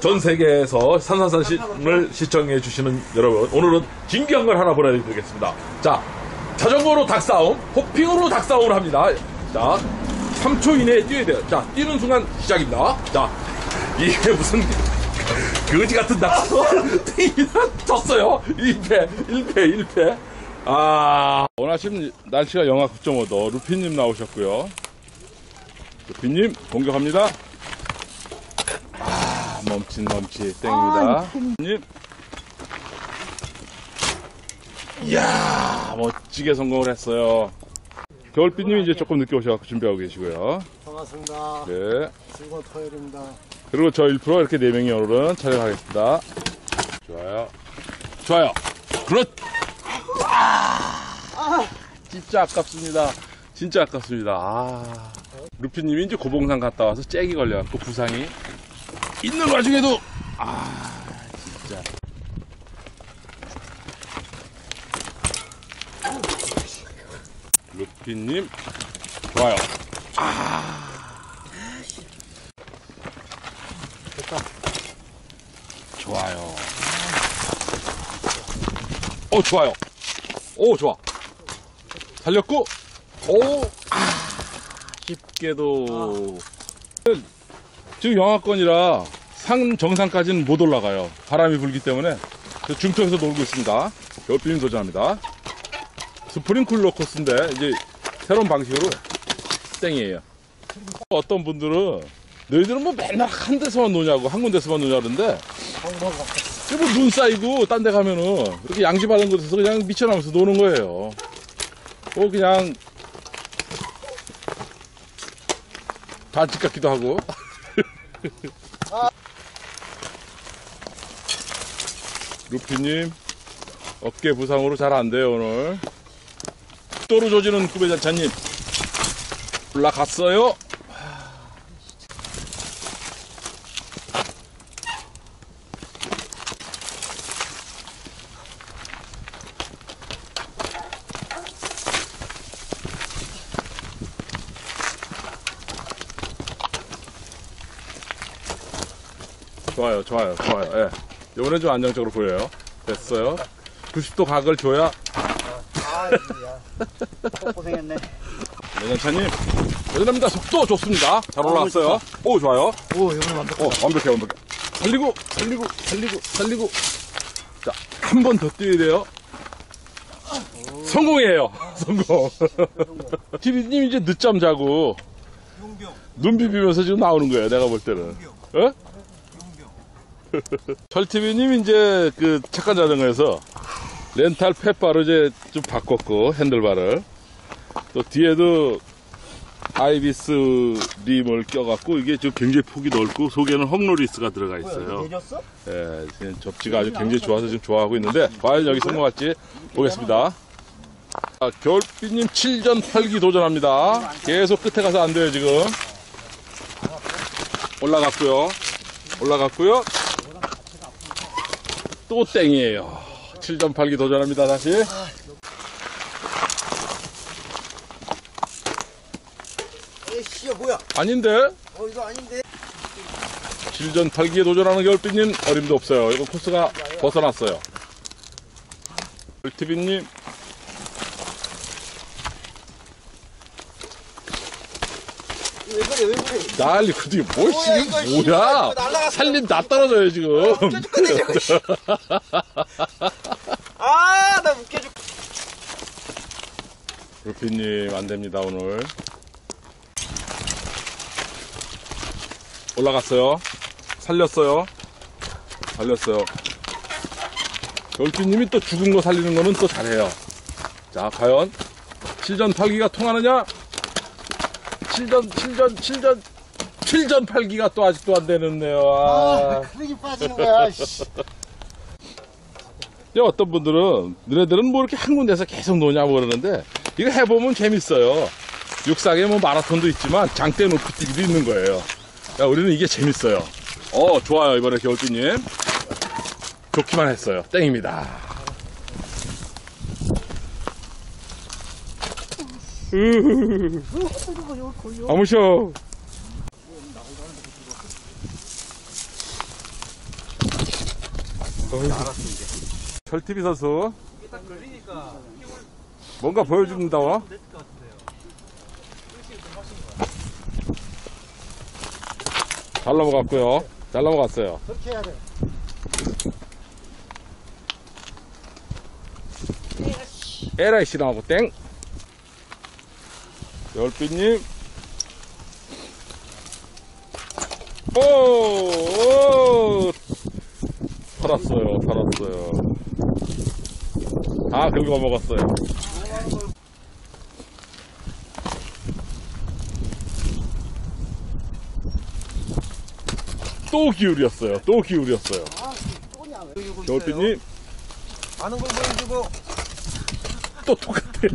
전 세계에서 산산산신을 시청해 주시는 여러분, 오늘은 진기한 걸 하나 보내드리겠습니다. 자, 자전거로 닭싸움, 호핑으로 닭싸움을 합니다. 자, 3초 이내에 뛰어야 돼요. 자, 뛰는 순간 시작입니다. 자, 이게 무슨 거지 같은 닭싸움. 졌어요. 1패, 1패, 1패. 아, 오늘 아침 날씨가 영하 9.5도. 루피님 나오셨고요. 루피님, 공격합니다. 아, 멈칫, 멈칫. 땡입니다. 님. 이야, 멋지게 성공을 했어요. 겨울비님 이제 조금 늦게 오셔서 준비하고 계시고요. 반갑습니다. 네. 즐거운 토요일입니다. 그리고 저 1% 이렇게 4명이 오늘은 촬영하겠습니다. 좋아요. 좋아요. 그렇, 아, 진짜 아깝습니다. 진짜 아깝습니다. 아. 루피님이 이제 고봉산 갔다 와서 잭이 걸려갖고 부상이 있는 와중에도, 아, 진짜. 루피님, 좋아요. 좋아요. 오, 좋아요. 오, 좋아. 살렸고, 오, 아, 쉽게도. 지금 영하권이라 상 정상까지는 못 올라가요. 바람이 불기 때문에. 중턱에서 놀고 있습니다. 겨울비님 도전합니다. 스프링클러 코스인데, 이제 새로운 방식으로 땡이에요. 어떤 분들은 너희들은 뭐 맨날 한 데서만 노냐고 한 군데서만 노냐 그러는데 뭐눈 쌓이고 딴 데 가면은 이렇게 양지바른 곳에서 그냥 미쳐나면서 노는 거예요. 뭐 그냥 반칙 같기도 하고. 루피님 어깨 부상으로 잘 안 돼요 오늘. 또르 조지는 구배자차님 올라갔어요. 좋아요, 좋아요, 좋아요. 예. 이번엔 좀 안정적으로 보여요. 됐어요. 90도 각을 줘야 아, 야. 고생했네. 내년차님 대단합니다. 속도 좋습니다. 잘 올라왔어요. 오 좋아요. 오, 이번에 완벽. 어 완벽해 완벽해. 살리고 살리고 살리고 살리고. 자 한 번 더 뛰어야 돼요. 성공이에요. 성공. TV님 이제 늦잠 자고 눈 비비면서 지금 나오는 거예요. 내가 볼 때는. 어? 철TV님 이제 그 착한 자전거에서 렌탈 펫바로 이제 좀 바꿨고 핸들바를 또 뒤에도 아이비스 림을 껴갖고 이게 좀 굉장히 폭이 넓고 속에는 헝로리스가 들어가 있어요. 내줬어? 예, 지금 접지가 아주 굉장히 좋아서 지금 좋아하고 있는데 과연 여기 성공할지 보겠습니다. 아, 겨울비님 7전 8기 도전합니다. 계속 끝에 가서 안 돼요 지금. 올라갔고요. 올라갔고요. 또 땡이에요. 7전 8기 도전합니다 다시. 에이씨, 뭐야? 아닌데? 어, 이거 아닌데? 7전 8기에 도전하는 겨울비님 어림도 없어요. 이거 코스가 벗어났어요. 울티비님 왜 그래, 왜 그래? 난리 그게 뭘 뭐야, 이거, 뭐야? 날라갔어. 살림 다 떨어져요 지금. 웃겨줄 건데, 저거, 씨. 아, 나 웃겨줄 루피님 안 됩니다 오늘. 올라갔어요. 살렸어요. 살렸어요. 열피님이 또 죽은 거 살리는 거는 또 잘해요. 자, 과연 7전 8기가 통하느냐? 7전, 7전, 7전, 7전 8기가 또 아직도 안 되는데요. 아. 크기 빠지는 거야, 씨. 어떤 분들은 너네들은 뭐 이렇게 한 군데서 계속 노냐고 그러는데 이거 해보면 재밌어요. 육상에 뭐 마라톤도 있지만 장대 높이 뛰기도 있는 거예요. 야, 우리는 이게 재밌어요. 어, 좋아요. 이번에 겨울비님. 좋기만 했어요. 땡입니다. 알았어 이제. 철TV 선수 뭔가 보여준다 와. 잘 넘어갔고요 잘 넘어갔어요 그렇게 해야 돼. 에라이 씨랑하고 땡 열빛님. 오, 오. 살았어요 살았어요. 다 긁어 먹었어요. 또 기울였어요 또 기울였어요. 겨울빛님. 많은 걸 보여주고. 또 똑같아요.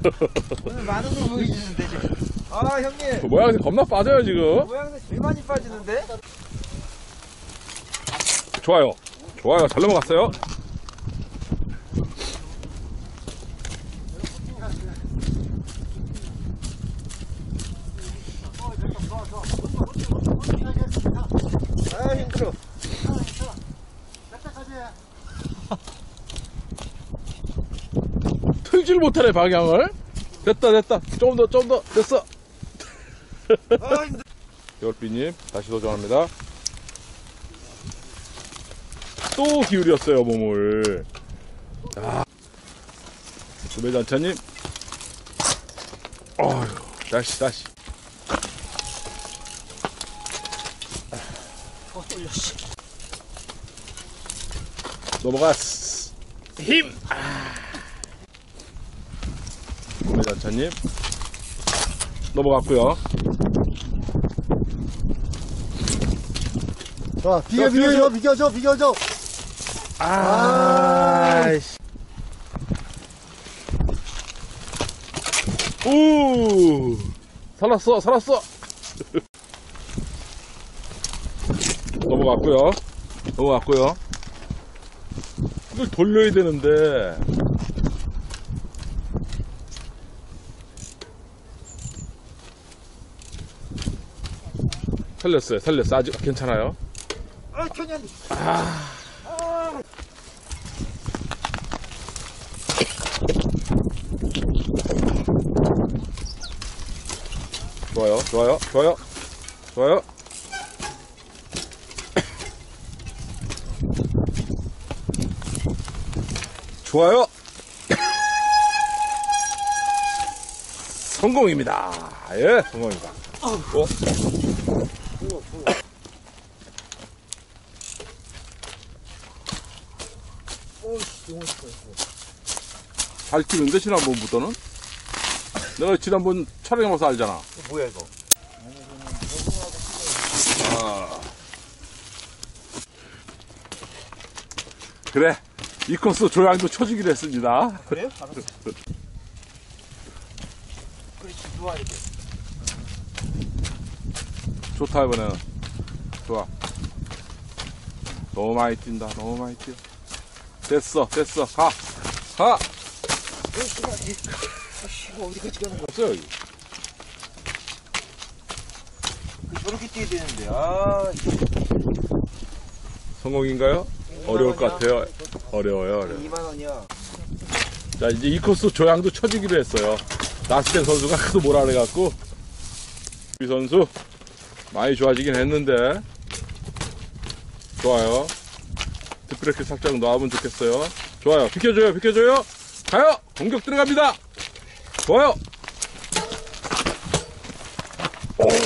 오늘 많은 걸 보여주는데 지금. 아 형님 모양새 겁나 빠져요 지금 모양새 제일 많이 빠지는데? 좋아요. 좋아요. 잘 넘어갔어요. 아 힘들어. 틀질 못하네 방향을. 됐다 됐다. 조금 더 조금 더 됐어. 아. 겨울비님 다시 도전합니다. 또 기울였어요 몸을. 자, 구매단차님. 어휴, 다시 다시. 넘어갔어. 힘. 아. 구매단차님. 넘어갔고요. 자, 비겨, 자, 비겨줘, 비겨줘, 비겨줘. 아이씨. 오! 살았어, 살았어! 넘어갔고요 넘어갔고요 이걸 돌려야 되는데. 살렸어요, 살렸어. 아직 괜찮아요. 아안 돼. 좋아요, 좋아요, 좋아요, 좋아요. 좋아요. 성공입니다. 예, 성공입니다. 어? 오씨 영혼 싶어. 잘 키는데 지난번부터는? 내가 지난번 촬영해봐서 알잖아. 이거 뭐야 이거? 그래, 이 코스 조향도 쳐주기로 했습니다. 그래요? 알았어. 그렇지 좋아 이게. 좋다 이번에는 좋아 너무 많이 뛴다 너무 많이 뛰어 됐어 됐어 가가 이. 오씨 이거 어디까지 가는 거야? 없어 여기 저렇게 뛰어야 되는데 아. 성공인가요? 어려울 것 같아요 어려워요 어려워 2만 원이야. 자 이제 이 코스 조향도 쳐주기로 했어요 나스텐 선수가 하도 뭐라 그래갖고 이 선수 많이 좋아지긴 했는데. 좋아요. 스프레크 살짝 놔면 좋겠어요. 좋아요. 비켜줘요. 비켜줘요. 가요. 공격 들어갑니다. 좋아요.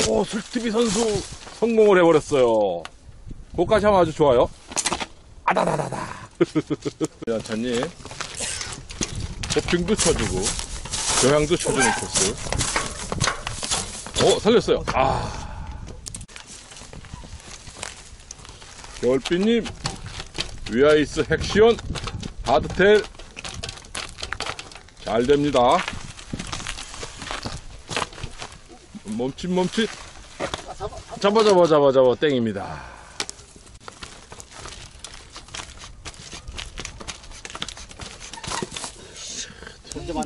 오 술티비 선수 성공을 해버렸어요. 그까지 하면 아주 좋아요. 아다다다다. 연찬님 호핑도 쳐주고 교향도 쳐주는 코스. 오 살렸어요. 아 겨울비님 위아이스 핵시온 하드텔 잘 됩니다 멈칫 멈칫 잡아 잡아 잡아 잡아 땡입니다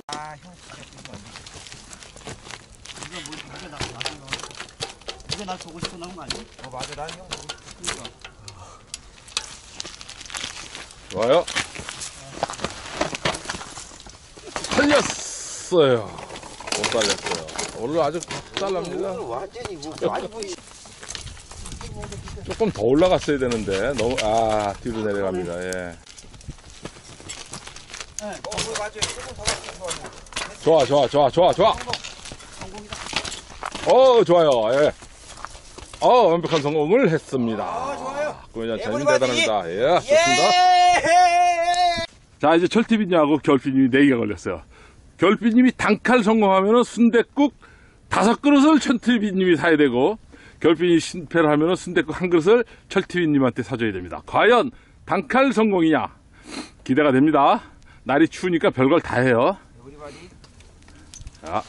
아 형. 이거 뭐, 보고 싶어 나온 거 아니야? 어 맞아 난형 보고 싶으니까. 좋아요. 살렸어요. 못 살렸어요. 오늘 아주 잘납니다. 완전히 뭐 완전 조금 더 올라갔어야 되는데 너무 아 뒤로 내려갑니다. 예. 좋아 좋아 좋아 좋아 좋아. 어 좋아요. 예. 어 완벽한 성공을 했습니다. 아, 좋아요. 고현장님 에버리바디. 대단합니다. 예, 좋습니다. 예! 자 이제 철티비님하고 결피님이 네개가 걸렸어요. 결피님이 단칼 성공하면은 순댓국 다섯 그릇을 철티비님이 사야 되고 결피님이 실패를 하면은 순댓국 한 그릇을 철티비님한테 사줘야 됩니다. 과연 단칼 성공이냐 기대가 됩니다. 날이 추우니까 별걸 다 해요. 자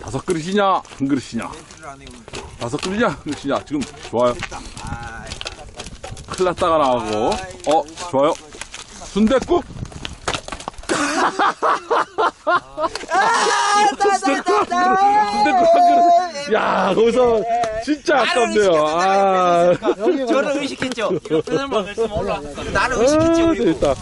다섯 그릇이냐 한 그릇이냐. 다섯 그릇이냐 한 그릇이냐 지금 좋아요. 큰일 났다가 나오고 어 좋아요. 순댓국 순댓국 한 그릇. 야, 거기서 진짜 아깝네요. 아, 저를 의식했죠. 먹을 수 몰라. 나를 의식했지, 아, 그리고.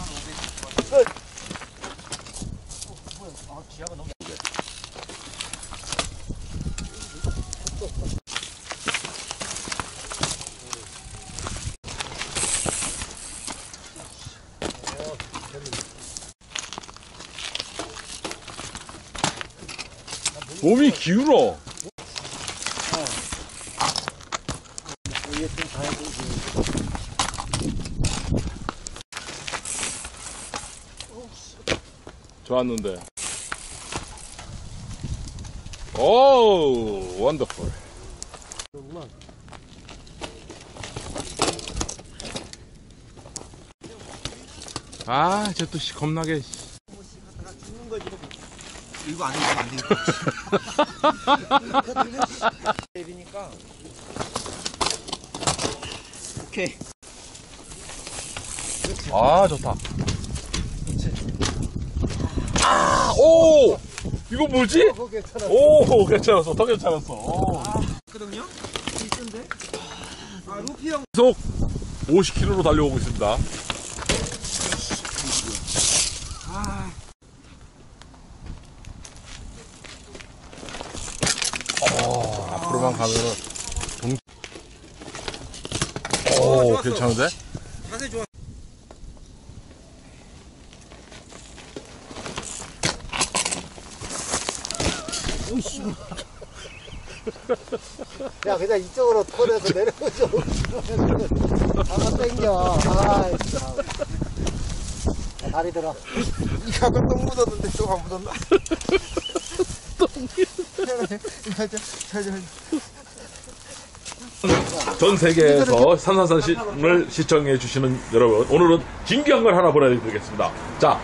몸이 기울어. 좋았는데. 오, 원더풀. 아, 저 또 겁나게. 씨. 이거 안 되면 안 되니까. 데비니까. 오케이. 아, 좋다. 아, 오! 이거 뭐지? 오, 괜찮았어. 더 괜찮았어. 오. 거든요? 있던데? 아, 루피 형. 계속 50km로 달려오고 있습니다. 어, 앞으로만 가면은 동... 오, 좋았어. 괜찮은데? 자세 좋아. 야, 그냥 이쪽으로 털에서 내려오죠. 한번 땡겨. 아, 참. 야, 다리 들어. 아까 똥 묻었는데 똥 안 묻었나? 전 세계에서 산산산신을 시청해 주시는 여러분, 오늘은 진기한 걸 하나 보내드리겠습니다. 자,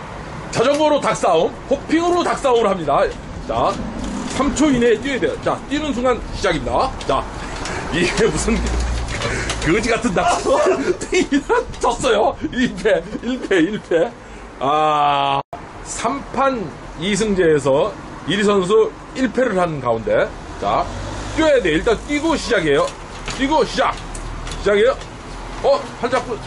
자전거로 닭싸움, 호핑으로 닭싸움을 합니다. 자, 3초 이내에 뛰어야 돼요. 자, 뛰는 순간 시작입니다. 자, 이게 무슨 거지 같은 닭싸움? 졌어요. 1패, 1패, 1패. 아, 3판 2승제에서 1위 선수 1패를 한 가운데, 자, 뛰어야 돼. 일단 뛰고 시작이에요. 뛰고 시작. 시작이에요. 어, 팔자꾸.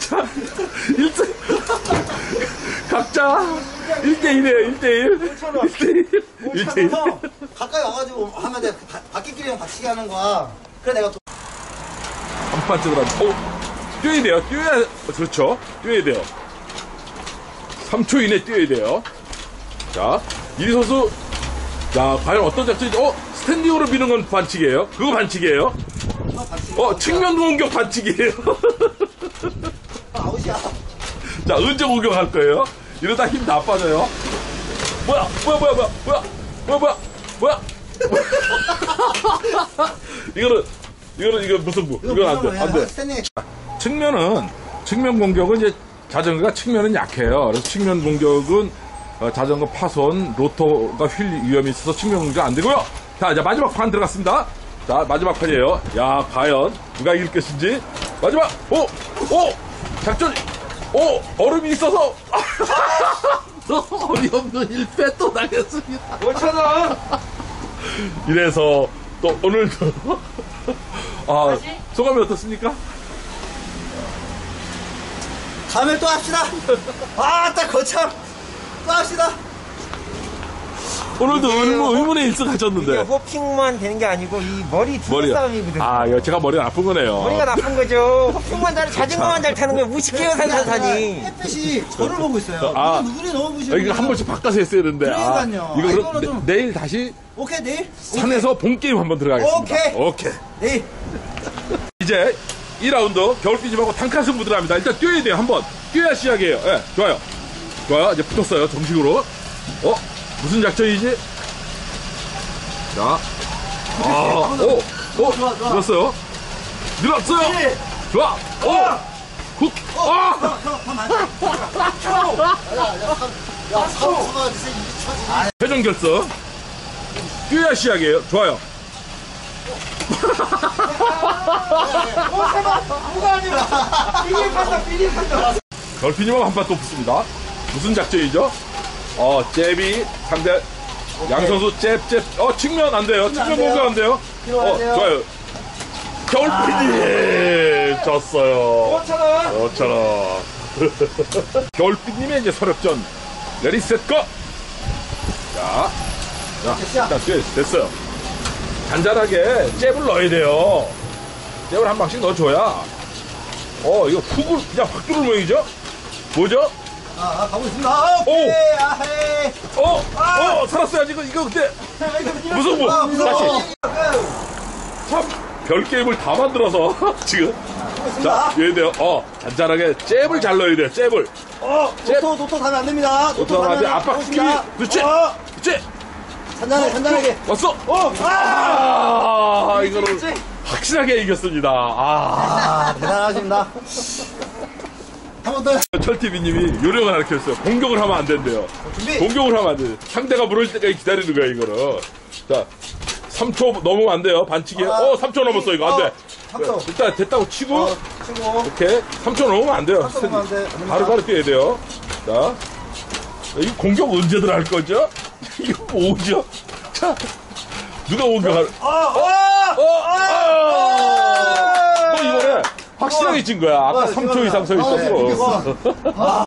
자, 1등. 각자 1대1이에요, 1대1. 1대1. 1대1. 가까이 와가지고 하면 돼. 바퀴끼리랑 받치게 하는 거야. 그래, 내가 또. 한 판쪽으로 하면, 어, 뛰어야 돼요. 뛰어야, 그렇죠. 뛰어야 돼요. 3초 이내 뛰어야 돼요. 자, 이리 선수, 자, 과연 어떤 작전인지, 어, 스탠딩으로 미는 건 반칙이에요. 그거 반칙이에요. 어, 측면 공격 반칙이에요. 아웃이야. 자, 언제 공격할 거예요? 이러다 힘 다 빠져요. 뭐야, 뭐야, 뭐야, 뭐야, 뭐야, 뭐야, 뭐야, 뭐야. 이거는, 이거는, 이거 무슨 부? 이건 안 돼, 안 돼. 측면은 측면 공격은 이제 자전거가 측면은 약해요. 그래서 측면 공격은 어, 자전거 파손, 로터가 휠 위험이 있어서 측면 공격 안 되고요. 자, 이제 마지막 판 들어갔습니다. 자, 마지막 판이에요. 야, 과연 누가 이길 것인지. 마지막, 오, 오, 작전, 오, 얼음이 있어서. 어이없는 1패 또 당했습니다. 5천원! 이래서 또 오늘도 아 소감이 어떻습니까? 다음에 또 합시다. 아, 딱 거참. 또 합시다. 오늘도 의문, 의문의 일승 이게 하셨는데 호핑만 되는 게 아니고 이 머리 두 머리 싸움이거든 요. 아 이거 제가 머리가 나쁜 거네요. 머리가 나쁜 거죠. 호핑만 잘 자전거만 잘 타는 거예요. 무식해요 산산산이. 햇빛이 저를 보고 있어요. 아. 이거 누구리 너무 아, 보시는 이거 한 번씩 바꿔서 했어야 되는데 아, 그러니까요. 이거 아, 그럼 이거는 좀- 내, 내일 다시 오케이 내일. 산에서 본 게임 한번 들어가겠습니다. 오케이. 오케이. 내일. 이제 2라운드 겨울비집하고 단칼 승부 들어갑니다. 일단 뛰어야 돼요. 한번 뛰어야 시작이에요. 예, 좋아요. 좋아요. 이제 붙었어요. 정식으로. 어? 무슨 작전이지? 자. 아, 오, 오, 늘었어요. 늘었어요. 좋아. 오, 훅. 아! 야, 사우스가 이제 이 처지. 최종 결승. 뛰어야 시작이에요. 좋아요. 비닐 판다 비닐 판다. 걸피님하고 한판 또 붙습니다. 무슨 작전이죠? 어, 잽이 상대 양 선수 잽, 잽. 어, 측면 안 돼요. 측면 공격 안 돼요. 어, 좋아요. 겨울피님 졌어요. 5천원. 5천원. 겨울피님의 이제 서력전. 레디셋 거! 자, 자, 일단 됐어요. 간단하게 잽을 넣어야 돼요. 잽을 한 방씩 넣어줘야. 어, 이거 훅을 그냥 확 뚫을 모양이죠? 뭐죠? 아, 아, 가고 있습니다. 아, 오케이. 오! 아헤. 어, 어, 살았어요. 이거, 이거 그때 무서워. 아, 무서워. 다시. 참, 별 게임을 다 만들어서 지금. 자, 얘 돼요. 어, 잔잔하게 잽을 잘 넣어야 돼요. 잽을. 어, 노토, 노토 가면 안 됩니다. 노토 어떡하면 안 돼? 가면 압박 주기. 가고 그렇지. 어, 그렇지. 잔잔하게, 잔잔하게. 왔어. 어, 아! 아, 이거를 확실하게 이겼습니다. 아, 아, 대단하십니다. 한 번 더. 철TV님이 요령을 가르쳤어요. 공격을 하면 안 된대요. 준비. 공격을 하면 안 돼요. 상대가 물을 때까지 기다리는 거야, 이거는. 자, 3초 넘으면 안 돼요. 반칙이에요. 아, 어, 3초 넘었어, 이거. 안 돼. 어, 3초. 일단 됐다고 치고, 어, 치고. 이렇게 3초 넘으면 안 돼요. 3초 넘으면 안 돼. 바로바로 뛰어야 돼요. 자, 이 공격 언제들 할 거죠? 이거 뭐죠? 자, 누가 공격할? 어, 어! 어, 아! 너 이번에 확실하게 찐 거야. 아까 어, 3초 이상 서 있었어. 네, 이겼어.